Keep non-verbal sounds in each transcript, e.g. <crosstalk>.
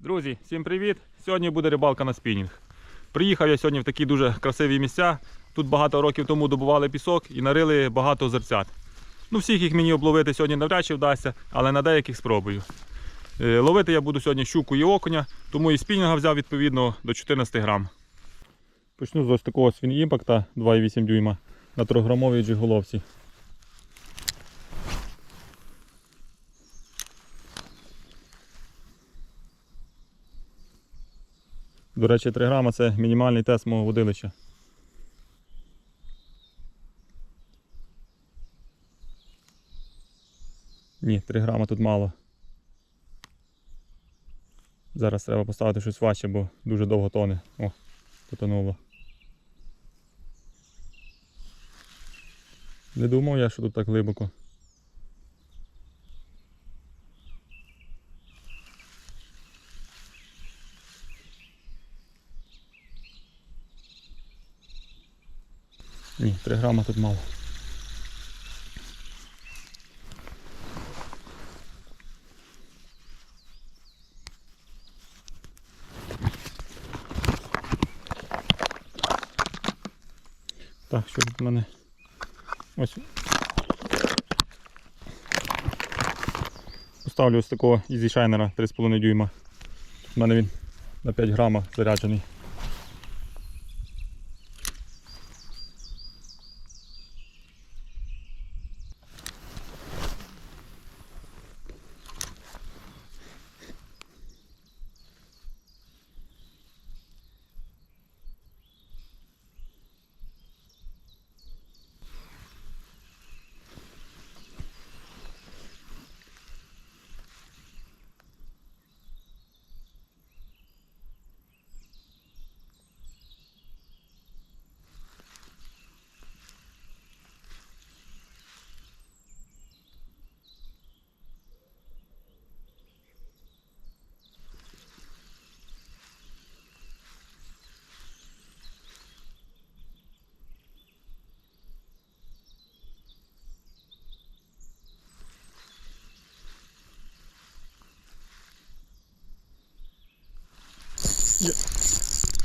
Друзі, всім привіт! Сьогодні буде рибалка на спінінг. Приїхав я сьогодні в такі дуже красиві місця. Тут багато років тому добували пісок і нарили багато озерцят. Ну, всіх їх мені обловити сьогодні навряд чи вдасться, але на деяких спробую. Е, Ловити я буду сьогодні щуку і окуня, тому і спінінга взяв відповідно до 14 грам. Почну з ось такого свін імпакта 2,8 дюйма на 3-грамовій джиголовці. До речі, 3 грама це мінімальний тест мого водилища. Ні, 3 грама тут мало. Зараз треба поставити щось важче, бо дуже довго тоне. О, потонуло. Не думав я, що тут так глибоко. Ні, 3 грама тут мало. Так, що тут в мене? Ось. Поставлю ось такого Shiner 3,5 дюйма. У мене він на 5 грама заряджений.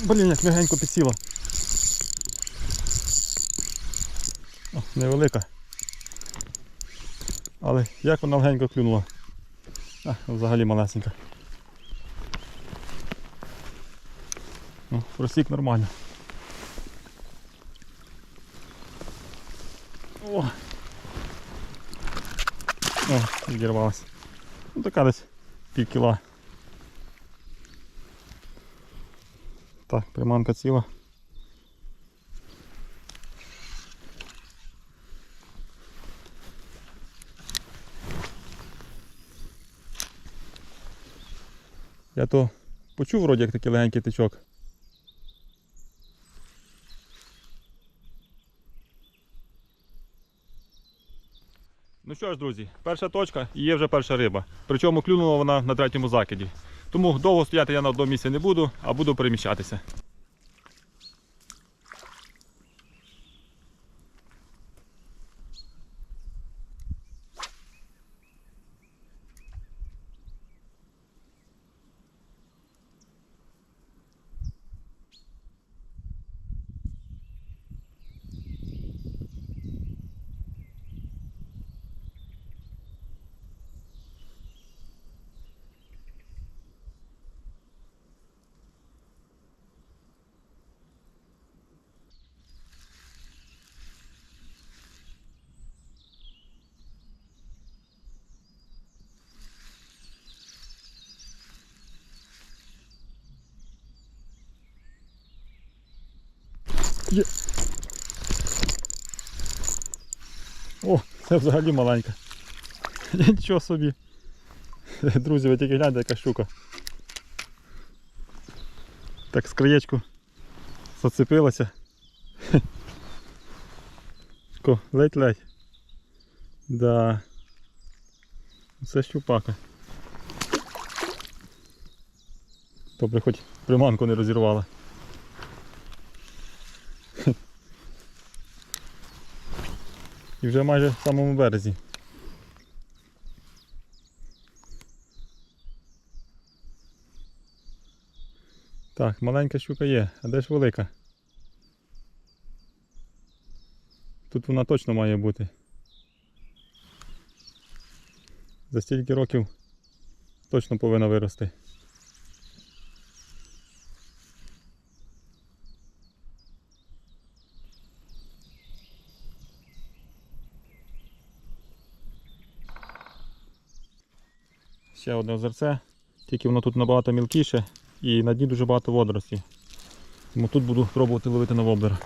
Блін, як легенько підсіла. О, невелика. Але як вона легенько клюнула. А, взагалі малесенька. Ну, просік нормально. О! О, відірвалась. Ну така десь пів кіла. Так, приманка ціла. Я то почув вроді як такий легенький тичок. Ну що ж, друзі, перша точка і є вже перша риба. Причому клюнула вона на третьому закиді. Тому довго стояти я на одному місці не буду, а буду переміщатися. Є. О, це взагалі маленька. <laughs> Нічого собі. Друзі, ви тільки гляньте, яка щука. Так з краєчку зацепилася. Ледь-ледь. Да. Це щупака. Добре, хоч приманку не розірвала. І вже майже в самому березі. Так, маленька щука є, а де ж велика? Тут вона точно має бути. За стільки років точно повинна вирости. Ще одне озерце, тільки воно тут набагато мілкіше і на дні дуже багато водоростей. Тому тут буду пробувати ловити на воблера.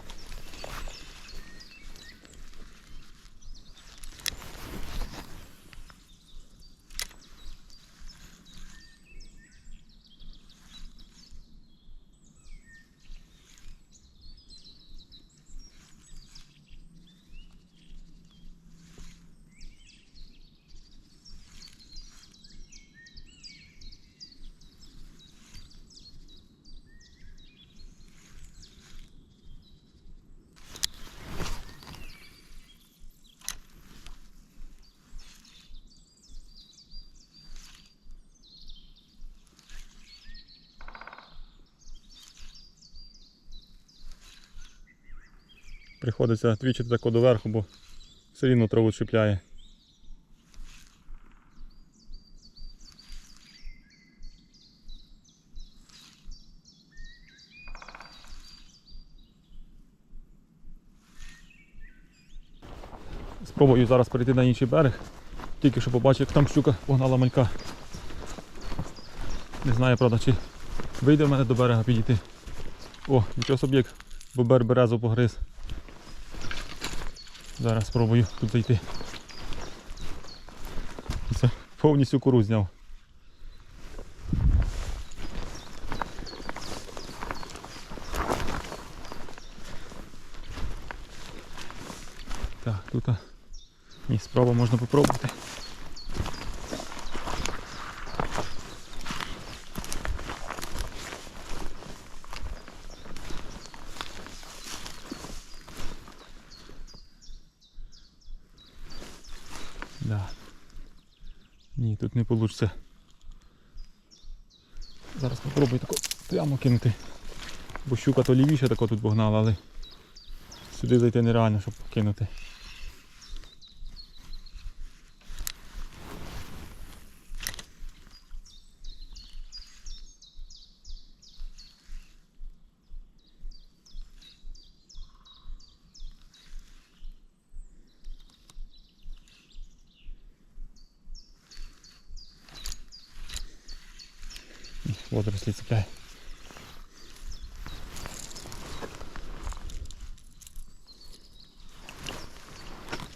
Приходиться твічити тако доверху, бо все рівно траву чіпляє. Спробую зараз перейти на інший берег. Тільки що побачив, як там щука погнала малька. Не знаю, правда, чи вийде в мене до берега підійти. О, нічого собі як бобер березу погриз. Зараз спробую тут зайти. Це повністю кору зняв. Так, тут а, ні, справа можна попробувати. Не вийде. Зараз спробую таку прямо кинути. Бо щука то лівіше тако тут погнала, але сюди зайти нереально, щоб кинути. Водорослі цепляє.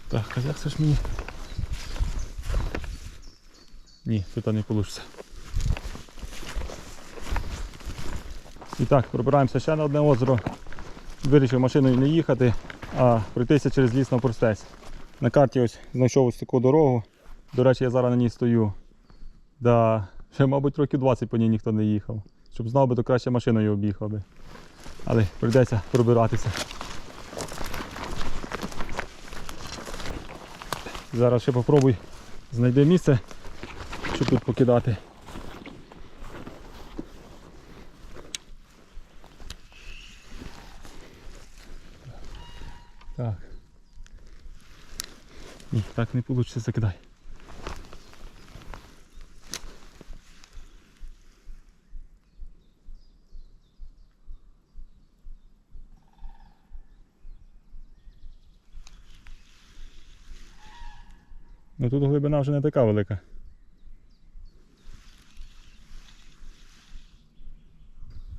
Так, а як це ж мені? Ні, тут не вийде. І так, пробираємося ще на одне озеро. Вирішив машиною не їхати, а пройтися через ліс на Порстець. На карті ось знайшов ось таку дорогу. До речі, я зараз на ній стою. Да, ще, мабуть, років 20 по ній ніхто не їхав. Щоб знав би, то краще машиною об'їхав би. Але прийдеться пробиратися. Зараз ще попробуй знайти місце, щоб тут покидати. Так. Ні, так не вийде, закидай. Ну тут глибина вже не така велика.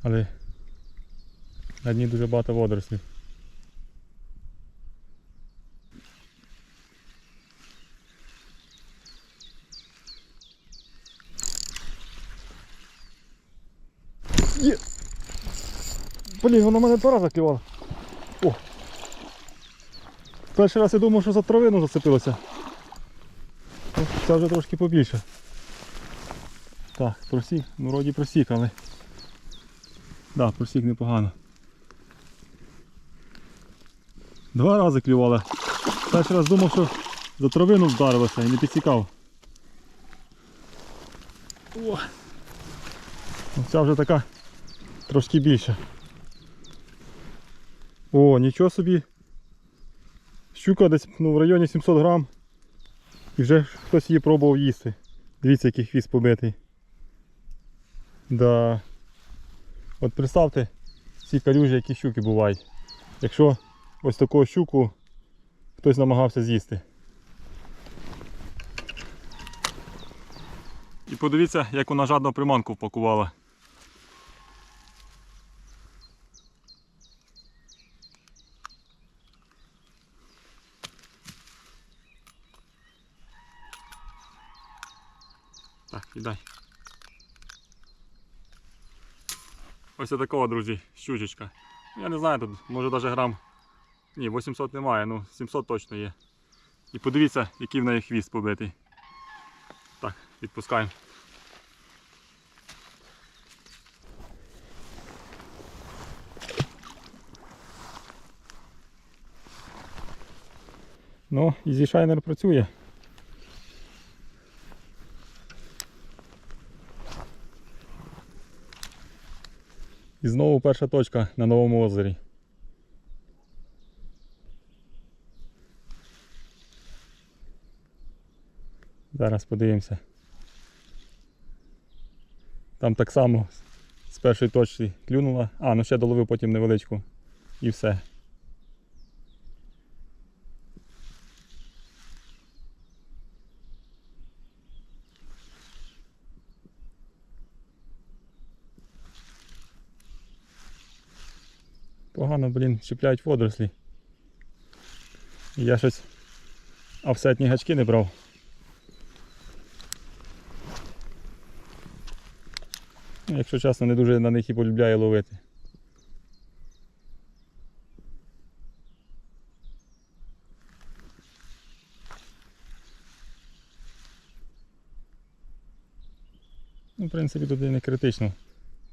Але на дні дуже багато водорослів. Є! Блін, вона мене два рази клювала. О! Перший раз я думав, що за травину зацепилося. Ну, Це вже трошки побільше. Так, просік, ну вроді просік, але. Да, просік непогано. Два рази клювала. Перший раз думав, що за травину вдарилося і не підсікав. О! Ну, Ця вже така трошки більша. О, нічого собі. Щука десь ну, в районі 700 грам. І вже хтось її пробував їсти. Дивіться, який хвіст побитий. Да. От представте ці калюжі, які щуки бувають. Якщо ось таку щуку хтось намагався з'їсти. І подивіться, як вона жадно приманку впакувала. Так, віддай. Ось такого, друзі, щучечка. Я не знаю, тут може навіть грам. Ні, 800 немає, ну 700 точно є. І подивіться, який в неї хвіст побитий. Так, відпускаємо. Ну, Easy Shiner працює. І знову перша точка на новому озері. Зараз подивимося. Там так само з першої точки клюнула. А, ну ще доловив потім невеличку. І все. Погано, блін, чіпляють водорослі. Я щось офсетні гачки не брав. Якщо чесно, не дуже на них і полюбляю ловити. Ну, в принципі, тут не критично.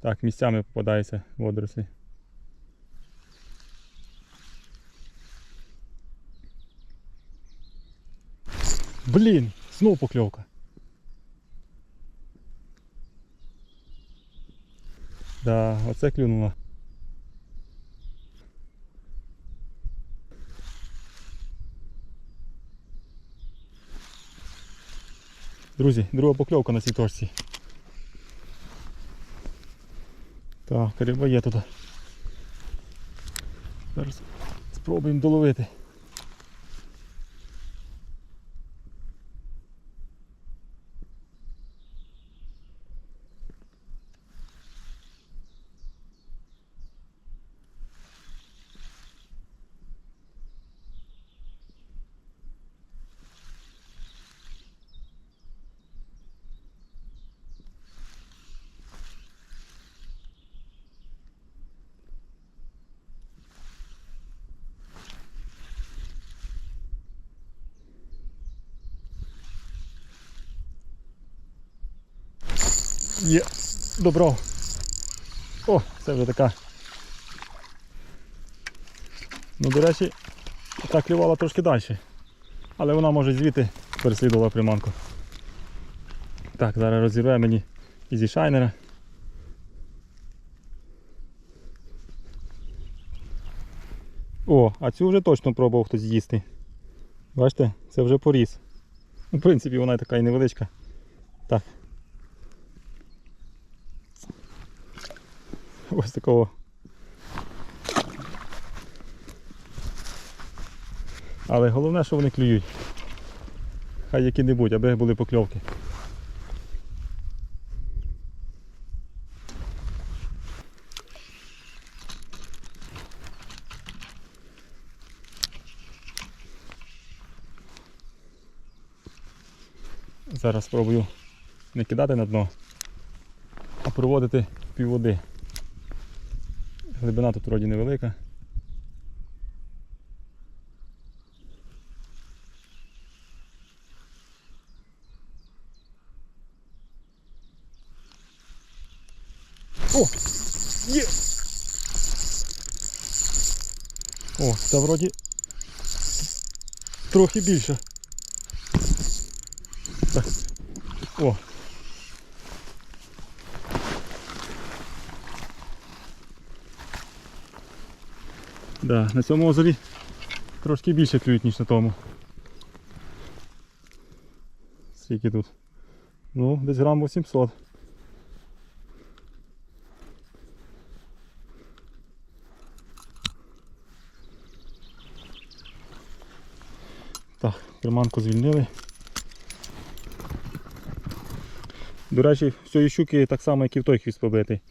Так, місцями попадаються водорослі. Блін, знов покльовка. Да, оце клюнуло. Друзі, друга покльовка на цій точці. Так, риба є тут. Зараз спробуємо доловити. Є, добро. О, це вже така. Ну, до речі, так клювала трошки далі. Але вона може звідти переслідувала приманку. Так, зараз розірве мені ізі шайнера. О, а цю вже точно пробував хтось з'їсти. Бачите, це вже поріс. Ну, в принципі, вона така і невеличка. Так. <laughs> Ось такого. Але головне, що вони клюють. Хай які-небудь, аби були покльовки. Зараз спробую не кидати на дно, а проводити півводи глибина тут вроді невелика. О! Є! О, це вроді трохи більше. Так. О! Да, на цьому озері трошки більше клюють, ніж на тому. Скільки тут? Ну, десь грам 800. Так, приманку звільнили. До речі, в цієї щуки так само, як і в той хвіст побитий.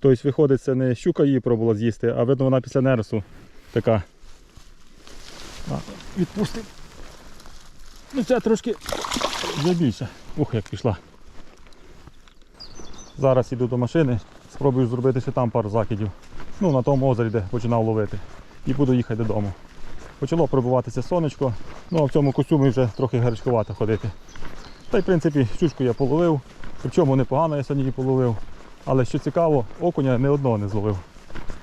Тобто виходить, це не щука її пробувала з'їсти, а видно вона після нересу така. Відпустив. Ну це трошки більше. Ух, як пішла. Зараз йду до машини, спробую зробити ще там пару закидів. Ну, на тому озері, де починав ловити. І буду їхати додому. Почало пробуватися сонечко, ну а в цьому костюмі вже трохи гарячкувато ходити. Та й в принципі щучку я половив, причому непогано я сьогодні її половив. Але що цікаво, окуня не одного не зловив.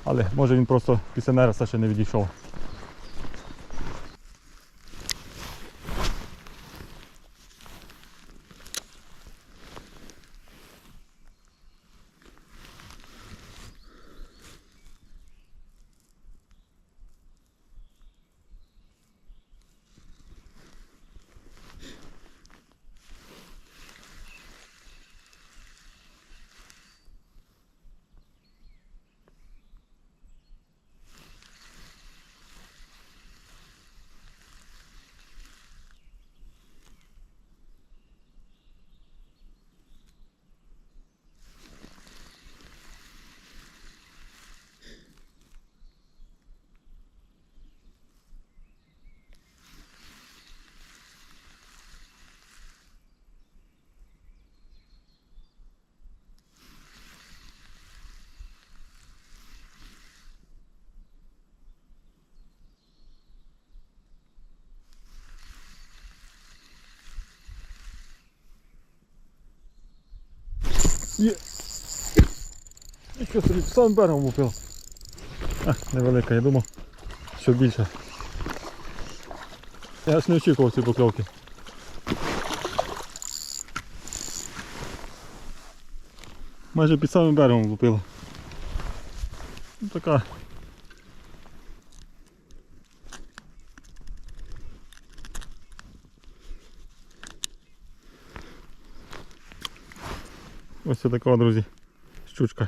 Але може він просто після нереста ще не відійшов. Є. Нічого собі, сам берегом упив. А, невелика, я думав, що більше. Я ж не очікував ці покльовки. Майже під самим берегом лупила. Ну, така. Ось така, друзі, щучка.